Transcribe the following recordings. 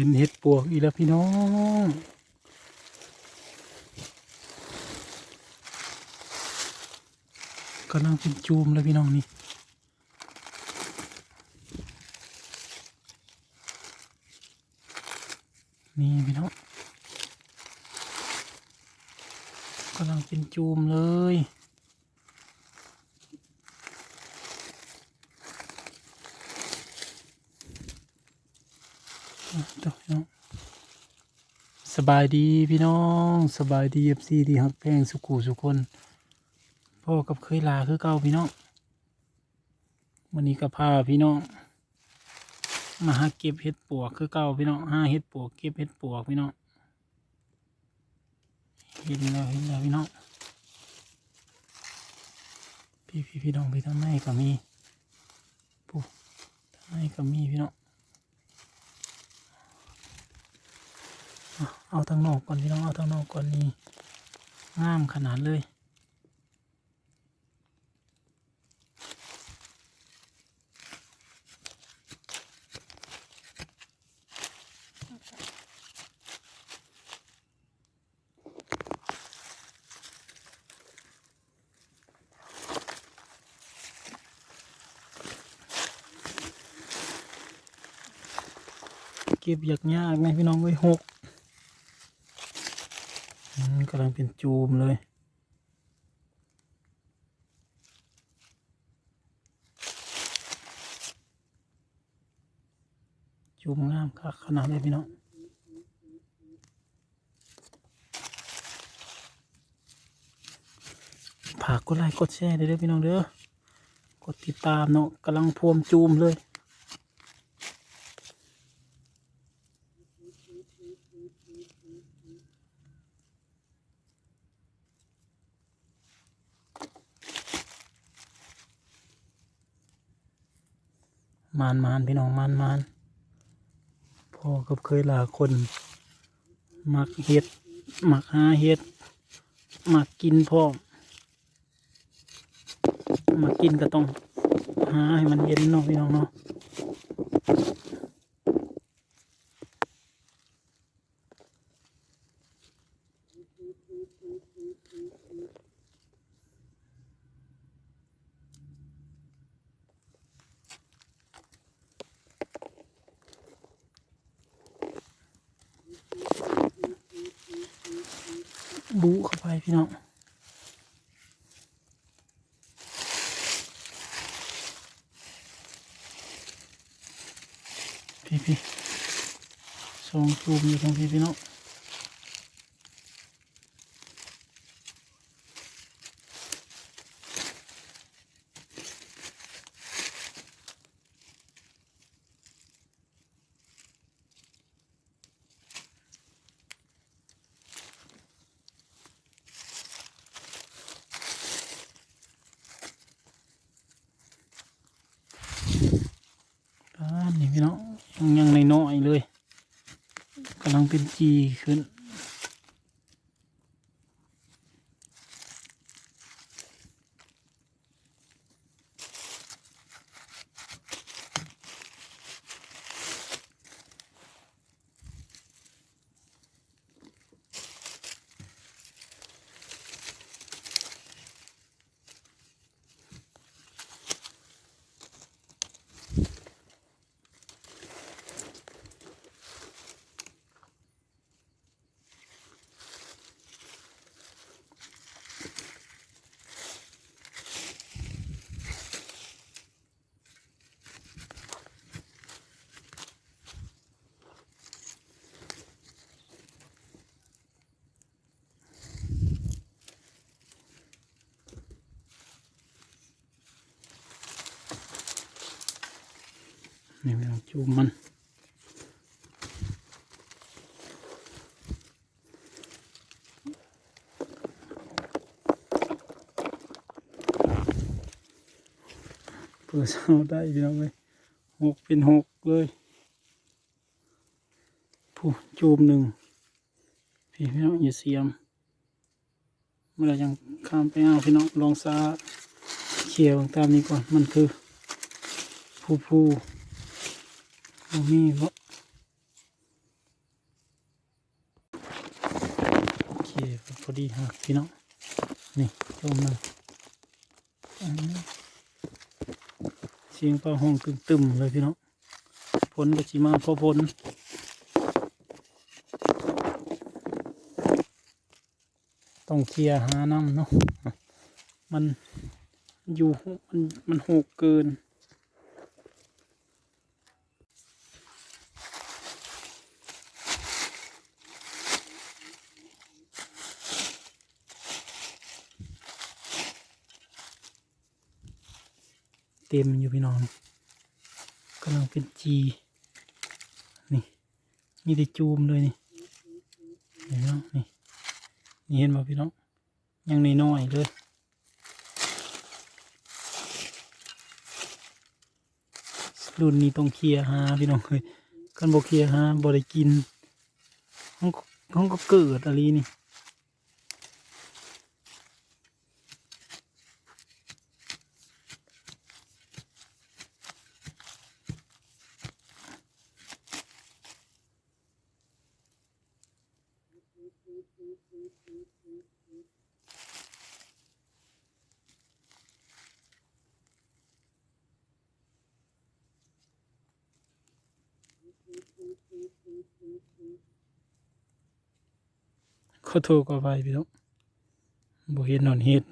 ห็นเห็ดปวกอีกแล้วพี่น้อง กำลังเป็นจูมเลยพี่น้องนี่นี่พี่น้องกำลังเป็นจูมเลย ต่อพี่น้องสบายดีพี่น้องสบายดีเอฟซีดีฮักแพงสุกูสุคนพ่อกับเคยลาคือเก่าพี่น้องวันนี้ก็พาพี่น้องมาหาเก็บเห็ดปวกคือเก่าพี่น้องห้าเห็ดปวกเก็บเห็ดปวกพี่น้องเห็นแล้วเห็นแล้วพี่น้องพี่พี่พี่น้องพี่ทางในก็มีปุ๊ทางในก็มีพี่น้อง เอาทางนอกก่อนพี่น้องเอาทางนอกก่อนนี่งามขนาดเลยเก็บยากยากนะพี่น้องไว้ยหกำลังเป็นจูมเลย จูมงามคักขนาดเลยพี่น้องฝากกดไลค์กดแชร์ด้เด้อพี่น้องเด้อกดติดตามเนาะกำลังพวมจูมเลย มานมานพี่น้องมานมานพ่อก็เคยลาคน มักเห็ด มักหาเห็ด มักกินพ่อมมักกินก็ต้องหาให้มันเย็นเนาะพี่น้องเนาะ บุเข้าไปพี่น้องพี่พี่สองตูมอยู่ตรงพี่พี่น้องบ้านนี่พี่น้องยังยังในน้อยๆเลยกำลัง เป็นจีขึ้น นี่พี่น้องจูมมันเปิดเสาได้พี่น้องเลยหกเป็นหกเลยผู้จูมหนึ่งพี่พี่น้องอย่าเสียมเมื่อไรยังข้ามไปเอาพี่น้องลองซาเขียวตามนี้ก่อนมันคือผู้ผู้ มีบ่โอเคพอดีหักพี่น้องนี่จมมาอันนี้เสียงปลาห้องตึมเลยพี่น้องพ้นก็จีมาพอพ้นต้องเคลียร์หาน้ำเนาะมันอยู่มันมันหกเกิน เต็มอยู่พี่น้องกำลังเป็นจีนี่มีแต่จูมเลยนี่เห็นไหมนี่นี่เห็นไหมพี่น้องยังน้อยๆเลยรุ่นนี้ต้องเคลียร์หาพี่น้องเลยกันบอกเคลียร์หาบ่ได้กินห้องห้องก็เกิดอะไรนี่ ข อโทษก็ไปพี่น้องบ่เห็นนอนเฮ็ด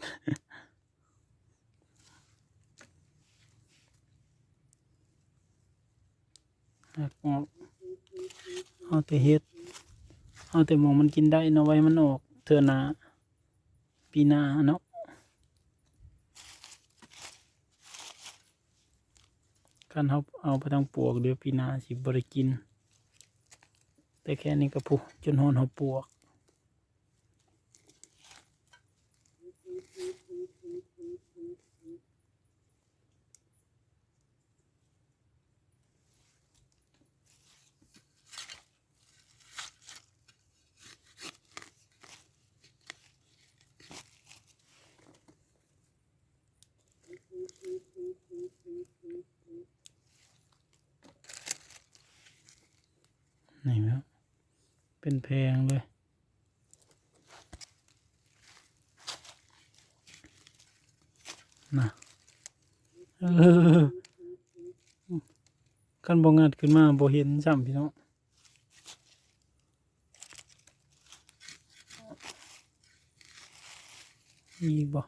หักออกเอาแต่เฮ็ดเอาแต่หมองมันกินได้เนาะไว้มันออกเทื่อนาปีนาเนาะการเอาเอาไปทางปวกเดี๋ยวปีนาสิบ่ได้กิน แต่แค่นี้ก็พุจนหอนเขาปวก นี่ครับเป็นแพงเลย นะเออกันบงัดขึ้นมาบ่เห็นซ้ำพี่น้องมีอีบ่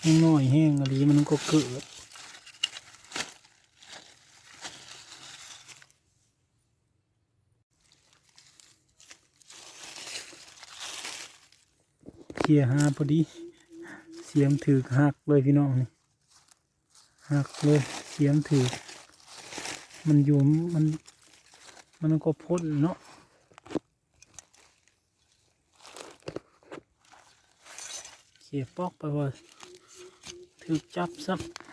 แห้งน้อยแห้งอะไรมันก็เกิด เคลียร์หาพอดี เสียมถือหักเลยพี่น้องนี่หักเลยเสียมถือมันอยู่มัน มันก็พ้นเนาะเขี่ยปอกไปว่าถือจับซ้ำ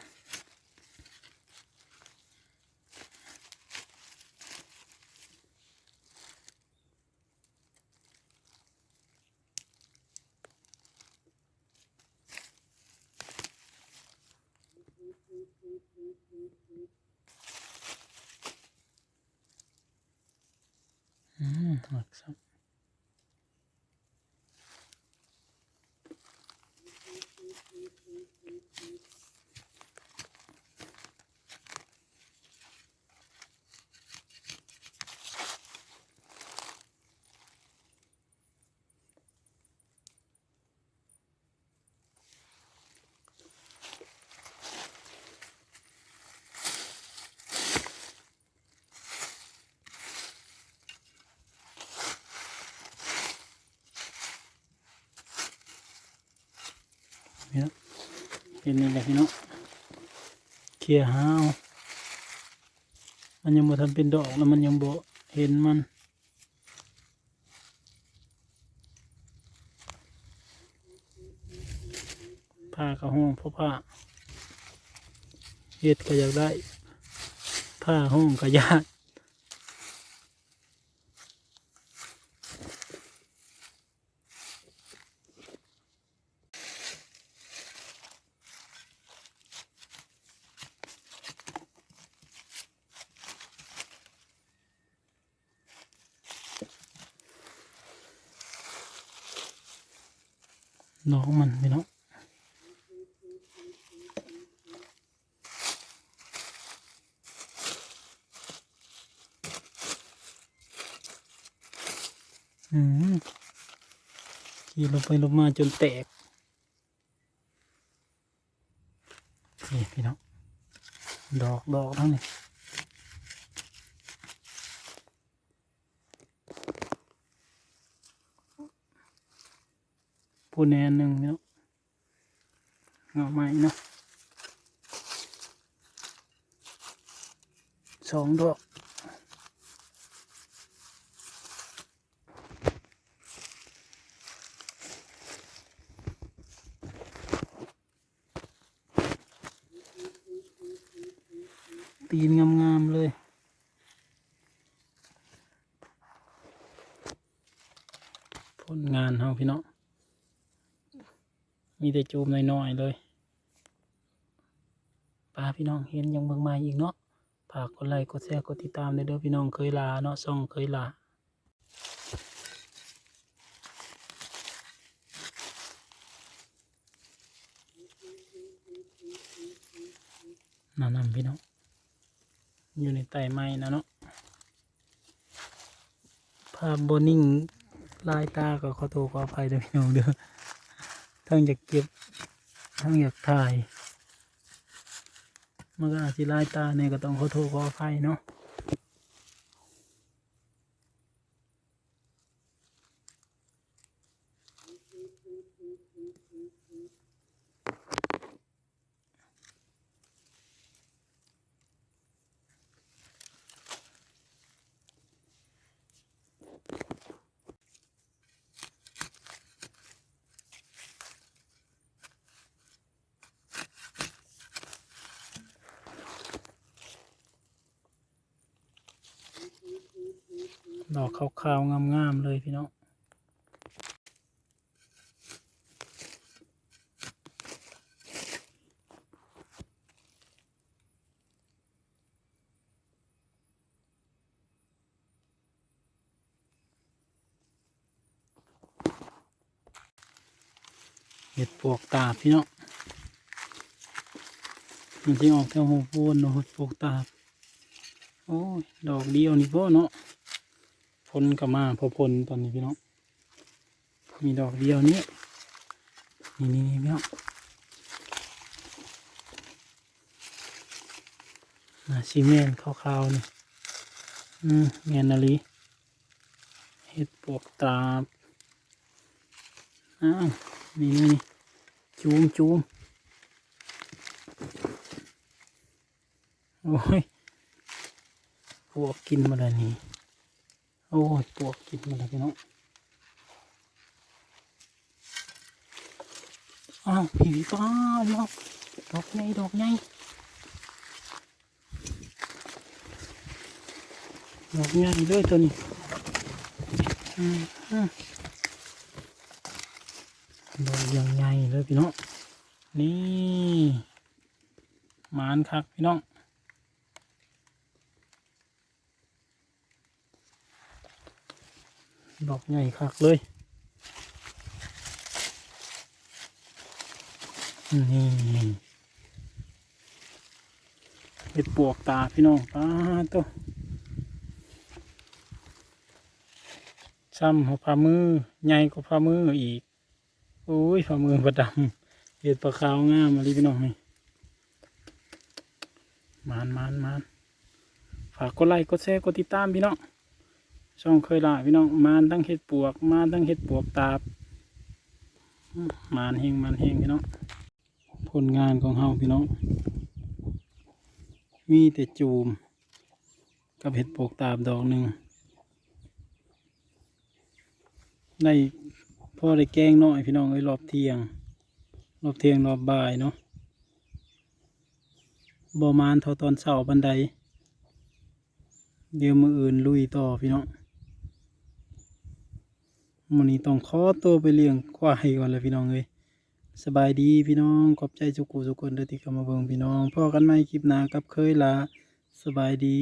อืมหักซ้ำ พี่น้องเป็นนี่แหละพี่น้องเคลียร์หาวมันยังบ่ทันเป็นดอกแล้วมันยังบ่เห็นมันผ้ากระห้องเพราะผ้าเฮ็ดก็อยากได้ผ้าห้องก็ยาก ดอกมันพี่น้องอืมขี่ลงไปลงมาจนแตก นี่พี่น้อง ดอกดอกทั้งนี้ พูนแนนหนึ่งพี่น้องเงาไม้เนาะสองดอกตีนงามๆเลยผลงานเฮาพี่น้อง มีแต่จูมน้อยๆเลยปาพี่น้องเห็นยังเบิ่งมาอีกเนาะฝากกดไลค์กดแชร์กดติดตามด้วยเด้อพี่น้องเคยลาเนาะซ่องเคยลานั่นนำพี่น้องอยู่ในไต่ไม้นะเนาะภาพโบนิ่งลายตาก็ขอโทษขออภัยด้วยพี่น้องเด้อ ทั้งอยากเก็บทั้งอยากถ่าย มันก็อาจจะลายตาเนี่ยก็ต้องขอโทษขออภัยเนาะ ดอกขาวๆ งามๆ เลยพี่น้องเห็ดปวกตาพี่น้องมันที่ออกแถวหัวโพนเนาะปวกตาโอ้ย ดอกเดียวนี่พ่อเนาะ พลก็มาพอพลตอนนี้พี่น้องมีดอกเดียวนี้นี่นี่นี่พี่น้องน่าซีเมนต์ขาวๆนี่อืมแมนนาลีเห็ดปวกตาบอ้าวนี่นี่จูมจูมโอ้ยปวกกินมาแล้วนี่ โอ้ยปวกกินมาแล้วพี่น้องอ้าวผีฟ้าพี่น้องดอกใหญ่ดอกใหญ่ดอกใหญ่เลยตัวนี้อดอกยังใหญ่เลยพี่น้องนี่มานคักพี่น้อง ดอกใหญ่คักเลยนี่เห็ดปวกตาพี่น้องป้าตัวซ้ำหัวฝ่ามือใหญ่กว่าฝ่ามืออีก โอ้ยฝ่ามือประดำเห็ดปลาขาวงามมาลีพี่น้องนี่มานมานมานฝากกดไลค์กดแชร์กดติดตามพี่น้อง ช่องเคยละพี่น้องมานทั้งเห็ดปวกมานทั้งเห็ดปวกตาบมมานเฮงมานเฮงพี่น้องผลงานของเฮาพี่น้อง มีแต่จูม กับเห็ดปวกตาบดอกหนึ่งได้พ่อได้แกงน้อยพี่น้องเอ้ยรอบเที่ยง รอบเที่ยงรอบบ่ายเนาะบ่มานเท่าตอนเช้าบันไดเดี๋ยวมืออื่นลุยต่อพี่น้อง มันนี้ต้องขอตัวไปเลี้ยงควายก่อนเลยพี่น้องเลยสบายดีพี่น้อง ขอบใจทุกกูทุกคนเด้อที่เข้ามาเบิ่งพี่น้องพ่อกันไหมคลิปหน้ากับเคยละสบายดี